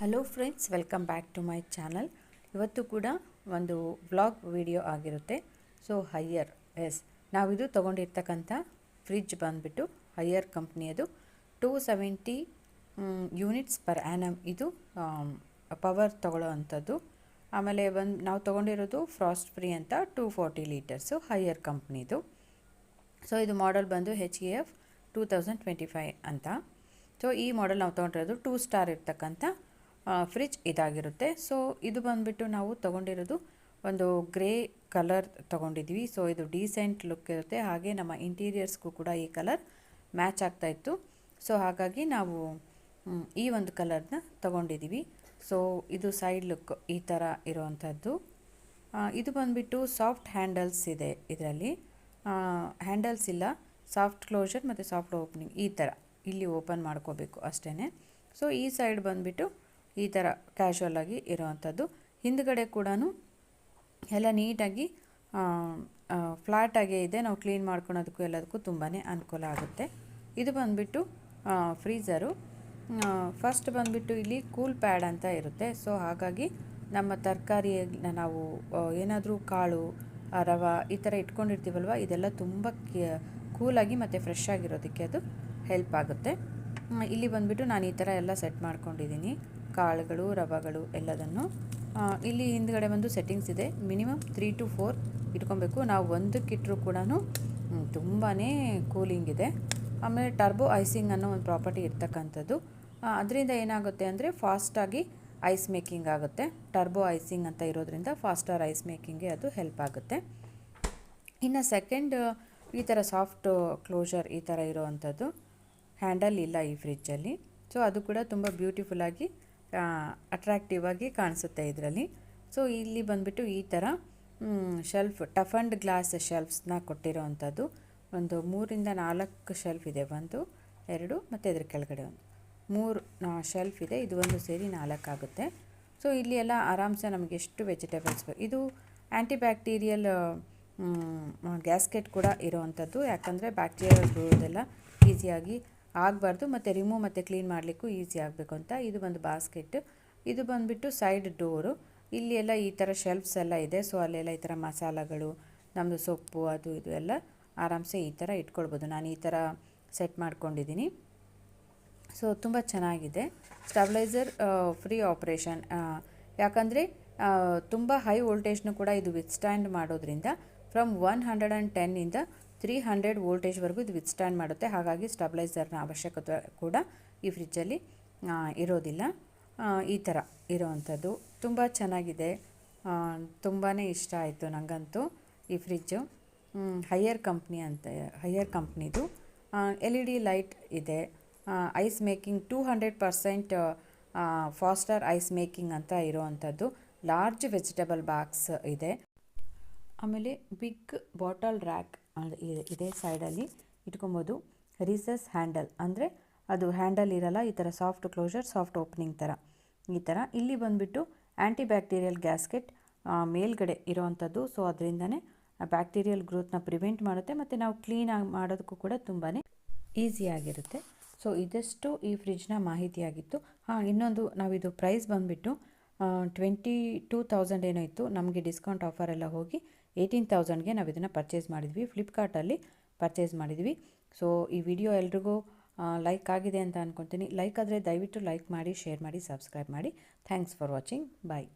Hello friends welcome back to my channel ಇವತ್ತು ಕೂಡ ಒಂದು ಬ್ಲಾಗ್ ವಿಡಿಯೋ ಆಗಿರುತ್ತೆ. ಸೊ ಹೈಯರ್ ಎಸ್ ನಾವಿದು ತೊಗೊಂಡಿರ್ತಕ್ಕಂಥ ಫ್ರಿಜ್ ಬಂದುಬಿಟ್ಟು Haier ಕಂಪ್ನಿಯದು two seventy units per annum ಇದು ಪವರ್ ತೊಗೊಳ್ಳೋ ಅಂಥದ್ದು ಆಮೇಲೆ ಬಂದು, ನಾವು ತೊಗೊಂಡಿರೋದು ಫ್ರಾಸ್ಟ್ ಫ್ರೀ ಅಂತ ಟೂ ಫಾರ್ಟಿ ಲೀಟರ್ಸು ಹೈಯರ್ ಕಂಪ್ನಿದು ಸೊ ಇದು ಮಾಡೆಲ್ ಬಂದು H E F two thousand twenty five ಅಂತ. ಸೊ ಈ ಮಾಡೆಲ್ ನಾವು ತೊಗೊಂಡಿರೋದು ಟೂ ಸ್ಟಾರ್ ಇರ್ತಕ್ಕಂಥ ಫ್ರಿಜ್ ಇದಾಗಿರುತ್ತೆ. ಸೊ ಇದು ಬಂದುಬಿಟ್ಟು ನಾವು ತೊಗೊಂಡಿರೋದು ಒಂದು ಗ್ರೇ ಕಲರ್ ತೊಗೊಂಡಿದ್ವಿ ಸೊ ಇದು ಡೀಸೆಂಟ್ ಲುಕ್ ಇರುತ್ತೆ. ಹಾಗೆ ನಮ್ಮ ಇಂಟೀರಿಯರ್ಸ್ಗೂ ಕೂಡ ಈ ಕಲರ್ ಮ್ಯಾಚ್ ಆಗ್ತಾ ಇತ್ತು. ಸೊ ಹಾಗಾಗಿ ನಾವು ಈ ಒಂದು ಕಲರ್ನ ತೊಗೊಂಡಿದ್ದೀವಿ. ಸೊ ಇದು ಸೈಡ್ ಲುಕ್ ಈ ಥರ ಇರುವಂಥದ್ದು. ಇದು ಬಂದುಬಿಟ್ಟು ಸಾಫ್ಟ್ ಹ್ಯಾಂಡಲ್ಸ್ ಇದೆ ಇದರಲ್ಲಿ. ಹ್ಯಾಂಡಲ್ಸ್ ಇಲ್ಲ. ಸಾಫ್ಟ್ ಕ್ಲೋಸರ್ ಮತ್ತು ಸಾಫ್ಟ್ ಓಪನಿಂಗ್ ಈ ಥರ ಇಲ್ಲಿ ಓಪನ್ ಮಾಡ್ಕೋಬೇಕು ಅಷ್ಟೇ ಸೊ ಈ ಸೈಡ್ ಬಂದುಬಿಟ್ಟು ಈ ಥರ ಕ್ಯಾಶುವಲ್ ಆಗಿ ಇರೋವಂಥದ್ದು. ಹಿಂದ್ಗಡೆ ಕೂಡ ಎಲ್ಲ ನೀಟಾಗಿ ಫ್ಲ್ಯಾಟಾಗೇ ಇದೆ. ನಾವು ಕ್ಲೀನ್ ಮಾಡ್ಕೊಳೋದಕ್ಕೂ ಎಲ್ಲದಕ್ಕೂ ತುಂಬಾ ಅನುಕೂಲ ಆಗುತ್ತೆ. ಇದು ಬಂದುಬಿಟ್ಟು ಫ್ರೀಝರು ಫಸ್ಟ್ ಬಂದುಬಿಟ್ಟು ಇಲ್ಲಿ ಕೂಲ್ ಪ್ಯಾಡ್ ಅಂತ ಇರುತ್ತೆ. ಸೊ ಹಾಗಾಗಿ ನಮ್ಮ ತರಕಾರಿ ನಾವು ಏನಾದರೂ ಕಾಳು ರವೆ ಈ ಥರ ಇಟ್ಕೊಂಡಿರ್ತೀವಲ್ವ? ಇದೆಲ್ಲ ತುಂಬ ಕೂಲಾಗಿ ಮತ್ತು ಫ್ರೆಶ್ ಆಗಿರೋದಕ್ಕೆ ಅದು ಹೆಲ್ಪ್ ಆಗುತ್ತೆ. ಇಲ್ಲಿ ಬಂದುಬಿಟ್ಟು ನಾನು ಈ ಥರ ಎಲ್ಲ ಸೆಟ್ ಮಾಡ್ಕೊಂಡಿದ್ದೀನಿ. ಕಾಳುಗಳು, ರವಗಳು ಎಲ್ಲದನ್ನು ಇಲ್ಲಿ ಹಿಂದ್ಗಡೆ ಒಂದು ಸೆಟ್ಟಿಂಗ್ಸ್ ಇದೆ. ಮಿನಿಮಮ್ ತ್ರೀ ಟು ಫೋರ್ ಇಟ್ಕೊಬೇಕು. ನಾವು ಒಂದಕ್ಕಿಟ್ಟರೂ ಕೂಡ ತುಂಬಾ ಕೂಲಿಂಗ್ ಇದೆ. ಆಮೇಲೆ ಟರ್ಬೋ ಐಸಿಂಗ್ ಅನ್ನೋ ಒಂದು ಪ್ರಾಪರ್ಟಿ ಇರ್ತಕ್ಕಂಥದ್ದು. ಅದರಿಂದ ಏನಾಗುತ್ತೆ ಅಂದರೆ ಫಾಸ್ಟಾಗಿ ಐಸ್ ಮೇಕಿಂಗ್ ಆಗುತ್ತೆ. ಟರ್ಬೋ ಐಸಿಂಗ್ ಅಂತ ಇರೋದ್ರಿಂದ ಫಾಸ್ಟರ್ ಐಸ್ ಮೇಕಿಂಗ್ಗೆ ಅದು ಹೆಲ್ಪ್ ಆಗುತ್ತೆ. ಇನ್ನು ಸೆಕೆಂಡ್ ಈ ಥರ ಸಾಫ್ಟ್ ಕ್ಲೋಜರ್ ಈ ಥರ ಇರೋವಂಥದ್ದು. ಹ್ಯಾಂಡಲ್ ಇಲ್ಲ ಈ ಫ್ರಿಜ್ಜಲ್ಲಿ ಸೊ ಅದು ಕೂಡ ತುಂಬ ಬ್ಯೂಟಿಫುಲ್ಲಾಗಿ ಅಟ್ರಾಕ್ಟಿವ್ ಆಗಿ ಕಾಣಿಸುತ್ತೆ ಇದರಲ್ಲಿ. ಸೊ ಇಲ್ಲಿ ಬಂದುಬಿಟ್ಟು ಈ ಥರ ಶೆಲ್ಫ್ ಟಫ್ ಆ್ಯಂಡ್ ಗ್ಲಾಸ್ ಶೆಲ್ಫ್ಸ್ನ ಕೊಟ್ಟಿರೋವಂಥದ್ದು. ಒಂದು ಮೂರಿಂದ ನಾಲ್ಕು ಶೆಲ್ಫ್ ಇದೆ ಒಂದು, ಎರಡು, ಮತ್ತು ಇದ್ರ ಕೆಳಗಡೆ ಒಂದು. ಮೂರು ಶೆಲ್ಫ್ ಇದೆ. ಇದು ಒಂದು ಸೇರಿ ನಾಲ್ಕಾಗುತ್ತೆ ಸೊ ಇಲ್ಲಿ ಎಲ್ಲ ಆರಾಮ್ಸೆ ನಮಗೆ ಎಷ್ಟು ವೆಜಿಟೇಬಲ್ಸ್ ಇದು ಆ್ಯಂಟಿ ಬ್ಯಾಕ್ಟೀರಿಯಲ್ ಗ್ಯಾಸ್ಕೆಟ್ ಕೂಡ ಇರೋವಂಥದ್ದು. ಯಾಕಂದರೆ ಬ್ಯಾಕ್ಟೀರಿಯಲ್ ಗ್ರೋದೆಲ್ಲ ಈಸಿಯಾಗಿ ಆಗಬಾರ್ದು ಮತ್ತು ರಿಮೂವ್ ಮತ್ತು ಕ್ಲೀನ್ ಮಾಡಲಿಕ್ಕೂ ಈಸಿ ಆಗಬೇಕು ಅಂತ. ಇದು ಒಂದು ಬಾಸ್ಕೆಟ್ ಇದು ಬಂದುಬಿಟ್ಟು ಸೈಡ್ ಡೋರು ಇಲ್ಲಿ ಎಲ್ಲ ಈ ಥರ ಶೆಲ್ಫ್ಸ್ ಎಲ್ಲ ಇದೆ. ಸೊ ಅಲ್ಲೆಲ್ಲ ಈ ಥರ ಮಸಾಲಗಳು ನಮ್ಮದು ಸೊಪ್ಪು, ಅದು, ಇದು ಎಲ್ಲ ಆರಾಮ್ಸೆ ಈ ಥರ ಇಟ್ಕೊಳ್ಬೋದು. ನಾನು ಈ ಥರ ಸೆಟ್ ಮಾಡ್ಕೊಂಡಿದ್ದೀನಿ. ಸೊ ತುಂಬ ಚೆನ್ನಾಗಿದೆ. ಸ್ಟಬ್ಲೈಸರ್ ಫ್ರೀ ಆಪ್ರೇಷನ್ ಯಾಕಂದರೆ ತುಂಬ ಹೈ ವೋಲ್ಟೇಜ್ನು ಕೂಡ ಇದು ವಿತ್ಸ್ಟ್ಯಾಂಡ್ ಮಾಡೋದ್ರಿಂದ ಫ್ರಮ್ ಒನ್ ಹಂಡ್ರೆಡ್ ಆ್ಯಂಡ್ ಟೆನ್ನಿಂದ ತ್ರೀ ಹಂಡ್ರೆಡ್ ವೋಲ್ಟೇಜ್ವರೆಗೂ ಇದು ವಿತ್ಸ್ಟ್ಯಾಂಡ್ ಮಾಡುತ್ತೆ. ಹಾಗಾಗಿ ಸ್ಟಬಿಲೈಸರ್ನ ಅವಶ್ಯಕತೆ ಕೂಡ ಈ ಫ್ರಿಜ್ಜಲ್ಲಿ ಇರೋದಿಲ್ಲ. ಈ ಥರ ಇರೋವಂಥದ್ದು. ತುಂಬ ಚೆನ್ನಾಗಿದೆ. ತುಂಬಾ ಇಷ್ಟ ಆಯಿತು ನನಗಂತೂ ಈ ಫ್ರಿಜ್ಜು ಹೈಯರ್ ಕಂಪ್ನಿ ಅಂತ ಹೈಯರ್ ಕಂಪ್ನಿದು ಎಲ್ ಇ ಡಿ ಲೈಟ್ ಇದೆ. Ice making two hundred percent faster ice making ಅಂತ ಇರೋವಂಥದ್ದು. ಲಾರ್ಜ್ ವೆಜಿಟೇಬಲ್ ಬಾಕ್ಸ್ ಇದೆ. ಆಮೇಲೆ ಬಿಗ್ ಬಾಟಲ್ ರ್ಯಾಕ್ ಇದೆ ಸೈಡಲ್ಲಿ ಇಟ್ಕೊಬೋದು. ರೀಸಸ್ ಹ್ಯಾಂಡಲ್ ಅಂದರೆ ಅದು ಹ್ಯಾಂಡಲ್ ಇರಲ್ಲ, ಈ ಥರ ಸಾಫ್ಟ್ ಕ್ಲೋಸರ್ ಸಾಫ್ಟ್ ಓಪನಿಂಗ್ ಥರ ಈ ಥರ ಇಲ್ಲಿ ಬಂದುಬಿಟ್ಟು ಆ್ಯಂಟಿ ಬ್ಯಾಕ್ಟೀರಿಯಲ್ ಗ್ಯಾಸ್ಕೆಟ್ ಮೇಲ್ಗಡೆ ಇರೋವಂಥದ್ದು. ಸೊ ಅದರಿಂದನೇ ಬ್ಯಾಕ್ಟೀರಿಯಲ್ ಗ್ರೋತ್ನ ಪ್ರಿವೆಂಟ್ ಮಾಡುತ್ತೆ ಮತ್ತು ನಾವು ಕ್ಲೀನ್ ಆಗಿ ಮಾಡೋದಕ್ಕೂ ಕೂಡ ತುಂಬಾ ಈಸಿಯಾಗಿರುತ್ತೆ ಸೊ ಇದಷ್ಟು ಈ ಫ್ರಿಜ್ನ ಮಾಹಿತಿಯಾಗಿತ್ತು. ಹಾಂ, ಇನ್ನೊಂದು ನಾವಿದು ಪ್ರೈಸ್ ಬಂದುಬಿಟ್ಟು ಟ್ವೆಂಟಿ ಟೂ ತೌಸಂಡ್ ಏನೋ ಇತ್ತು. ನಮಗೆ ಡಿಸ್ಕೌಂಟ್ ಆಫರ್ ಎಲ್ಲ ಹೋಗಿ ಏಯ್ಟೀನ್ ತೌಸಂಡ್ಗೆ ನಾವು ಇದನ್ನು ಪರ್ಚೇಸ್ ಮಾಡಿದ್ವಿ. ಫ್ಲಿಪ್ಕಾರ್ಟಲ್ಲಿ ಪರ್ಚೇಸ್ ಮಾಡಿದ್ವಿ. ಸೊ ಈ ವಿಡಿಯೋ ಎಲ್ರಿಗೂ ಲೈಕ್ ಆಗಿದೆ ಅಂತ ಅಂದ್ಕೊತೀನಿ ಲೈಕ್ ಆದರೆ ದಯವಿಟ್ಟು ಲೈಕ್ ಮಾಡಿ ಶೇರ್ ಮಾಡಿ ಸಬ್ಸ್ಕ್ರೈಬ್ ಮಾಡಿ. Thanks for watching bye